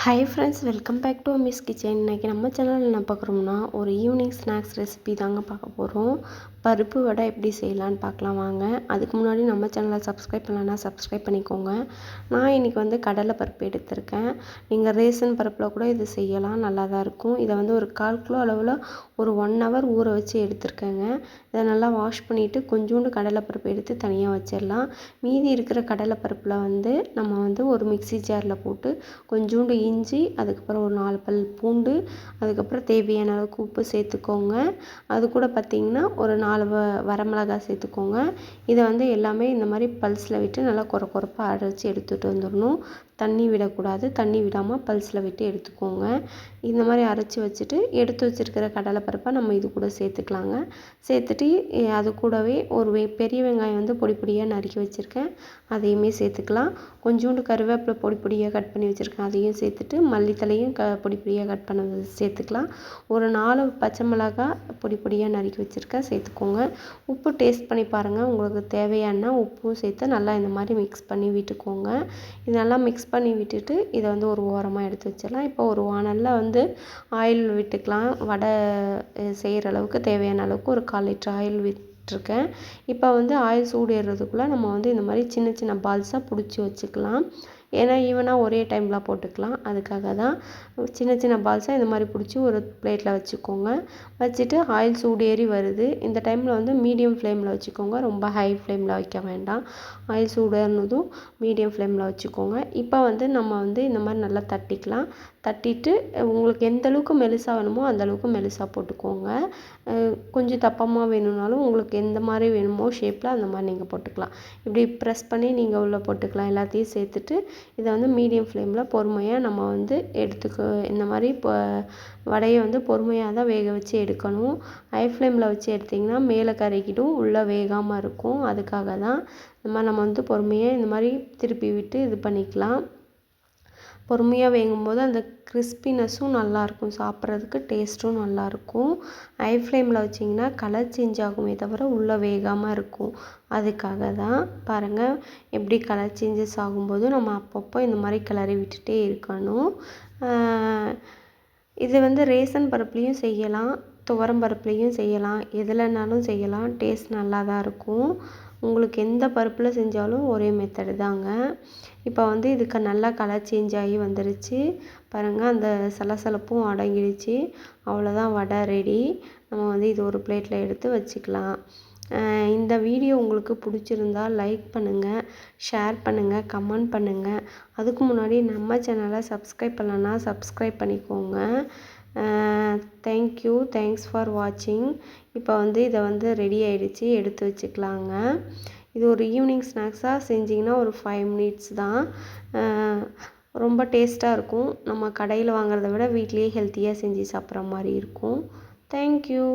Hi friends welcome back to miss kitchen இன்றைக்கி நம்ம சேனலில் என்ன பார்க்குறோம்னா ஒரு ஈவினிங் ஸ்நாக்ஸ் ரெசிபி தாங்க பார்க்க போகிறோம் பருப்பு வடை எப்படி செய்யலான்னு பார்க்கலாம் வாங்க. அதுக்கு முன்னாடி நம்ம சேனலை சப்ஸ்கிரைப் பண்ணலன்னா சப்ஸ்கிரைப் பண்ணிக்கோங்க. நான் இன்றைக்கி வந்து கடலை பருப்பு எடுத்திருக்கேன். நீங்கள் ரேசன் பருப்பில் கூட இது செய்யலாம் நல்லா தான் இருக்கும். இதை வந்து ஒரு கால் கிலோ அளவில் ஒரு ஒன் ஹவர் ஊற வச்சு எடுத்திருக்கேங்க. இதை நல்லா வாஷ் பண்ணிவிட்டு கொஞ்சோண்டு கடலைப்பருப்பு எடுத்து தனியாக வச்சிடலாம். மீதி இருக்கிற கடலை பருப்பில் வந்து நம்ம வந்து ஒரு மிக்சி ஜாரில் போட்டு கொஞ்சோண்டு இஞ்சி அதுக்கப்புறம் ஒரு நாலு பல் பூண்டு அதுக்கப்புறம் தேவையான அளவுக்கு உப்பு சேர்த்துக்கோங்க. அது கூட பார்த்திங்கன்னா ஒரு நாலு வ வரமிளகா சேர்த்துக்கோங்க. இதை வந்து எல்லாமே இந்த மாதிரி பல்ஸில் விட்டு நல்லா கொர கொரப்பாக அரைச்சி எடுத்துகிட்டு வந்துடணும். தண்ணி விடக்கூடாது. தண்ணி விடாமல் பல்ஸில் விட்டு எடுத்துக்கோங்க. இந்த மாதிரி அரைச்சி வச்சுட்டு எடுத்து வச்சுருக்கிற கடலைப்பருப்பை நம்ம இது கூட சேர்த்துக்கலாங்க. சேர்த்துட்டு அது கூடவே ஒரு வெ பெரிய வெங்காயம் வந்து பொடி பொடியாக நறுக்கி வச்சுருக்கேன். அதையுமே சேர்த்துக்கலாம். கொஞ்சோண்டு கருவேப்பிலை பொடி பொடியாக கட் பண்ணி வச்சுருக்கேன். அதையும் சேர்த்துட்டு மல்லித்தலையும் க பொடி பொடியாக கட் பண்ண சேர்த்துக்கலாம். ஒரு நாலு பச்சை மிளகா பொடி பொடியாக நறுக்கி வச்சுருக்கேன். சேர்த்துக்கோங்க. உப்பு டேஸ்ட் பண்ணி பாருங்கள் உங்களுக்கு தேவையான உப்பும் சேர்த்து நல்லா இந்த மாதிரி மிக்ஸ் பண்ணி விட்டுக்கோங்க. இது நல்லா மிக்ஸ் பண்ணி விட்டுட்டு இதை வந்து ஒரு ஓரமாக எடுத்து வச்சிடலாம். இப்போ ஒரு வானலில் வந்து ஆயில் விட்டுக்கலாம். வடை செய்கிற அளவுக்கு தேவையான அளவுக்கு ஒரு கால் லிட்டர் ஆயில் விட்டுருக்கேன். இப்போ வந்து ஆயில் சூடு ஏறுறதுக்குள்ளே நம்ம வந்து இந்த மாதிரி சின்ன சின்ன பால்ஸாக பிடிச்சி வச்சுக்கலாம். ஏன்னா ஈவனாக ஒரே டைமில் போட்டுக்கலாம். அதுக்காக தான் சின்ன சின்ன பால்ஸாக இந்த மாதிரி பிடிச்சி ஒரு பிளேட்டில் வச்சுக்கோங்க. வச்சுட்டு ஆயில் சூடேறி வருது. இந்த டைமில் வந்து மீடியம் ஃப்ளேமில் வச்சுக்கோங்க. ரொம்ப ஹை ஃப்ளேமில் வைக்க வேண்டாம். ஆயில் சூடேறினதும் மீடியம் ஃப்ளேமில் வச்சுக்கோங்க. இப்போ வந்து நம்ம வந்து இந்த மாதிரி நல்லா தட்டிக்கலாம். தட்டிட்டு உங்களுக்கு எந்த அளவுக்கு மெலிசாக வேணுமோ அந்த அளவுக்கு மெலிசாக போட்டுக்கோங்க. கொஞ்சம் தப்பமாக வேணும்னாலும் உங்களுக்கு எந்த மாதிரி வேணுமோ ஷேப்பில் அந்த மாதிரி நீங்கள் போட்டுக்கலாம். இப்படி ப்ரெஸ் பண்ணி நீங்கள் உள்ளே போட்டுக்கலாம். எல்லாத்தையும் சேர்த்துட்டு இதை வந்து மீடியம் ஃப்ளேமில் பொறுமையாக நம்ம வந்து எடுத்துக்க இந்த மாதிரி இப்போ வடையை வந்து பொறுமையாக தான் வேக வச்சு எடுக்கணும். ஹை ஃப்ளேமில் வச்சு எடுத்திங்கன்னா மேலே கருகிடும் உள்ளே வேகாமல் இருக்கும். அதுக்காக தான் இந்த மாதிரி நம்ம வந்து பொறுமையாக இந்த மாதிரி திருப்பி விட்டு இது பண்ணிக்கலாம். பொறுமையாக வேகும்போது அந்த கிறிஸ்பினஸும் நல்லாயிருக்கும். சாப்பிட்றதுக்கு டேஸ்ட்டும் நல்லாயிருக்கும். ஹை ஃப்ளேமில் வச்சிங்கன்னா கலர் சேஞ்ச் ஆகுமே தவிர உள்ளே வேகாமல் இருக்கும். அதுக்காக தான் பாருங்கள் எப்படி கலர் சேஞ்சஸ் ஆகும்போது நம்ம அப்பப்போ இந்த மாதிரி கிளறி விட்டுட்டே இருக்கணும். இது வந்து ரேசன் பருப்புலேயும் செய்யலாம். துவரம் பருப்புலேயும் செய்யலாம். எதுலனாலும் செய்யலாம். டேஸ்ட் நல்லா தான் இருக்கும். உங்களுக்கு எந்த பருப்பில் செஞ்சாலும் ஒரே மெத்தடு தாங்க. இப்போ வந்து இதுக்கு நல்லா கலர் சேஞ்ச் ஆகி வந்துருச்சு. பாருங்கள் அந்த சலசலப்பும் அடங்கிடுச்சு. அவ்வளோதான் வடை ரெடி நம்ம வந்து இது ஒரு பிளேட்டில் எடுத்து வச்சுக்கலாம். இந்த வீடியோ உங்களுக்கு பிடிச்சிருந்தா லைக் பண்ணுங்கள் ஷேர் பண்ணுங்கள் கமெண்ட் பண்ணுங்கள் அதுக்கு முன்னாடி நம்ம சேனலை சப்ஸ்கிரைப் பண்ணலன்னா சப்ஸ்கிரைப் பண்ணிக்கோங்க. தேங்க்யூ தேங்க்ஸ் ஃபார் வாட்சிங் இப்போ வந்து இதை வந்து ரெடி ஆகிடுச்சி எடுத்து வச்சுக்கலாங்க. இது ஒரு ஈவினிங் ஸ்நாக்ஸாக செஞ்சிங்கன்னா ஒரு ஃபைவ் மினிட்ஸ் தான். ரொம்ப டேஸ்ட்டாக இருக்கும். நம்ம கடையில் வாங்குறத விட வீட்லேயே ஹெல்த்தியாக செஞ்சு சாப்பிட்ற மாதிரி இருக்கும். தேங்க்யூ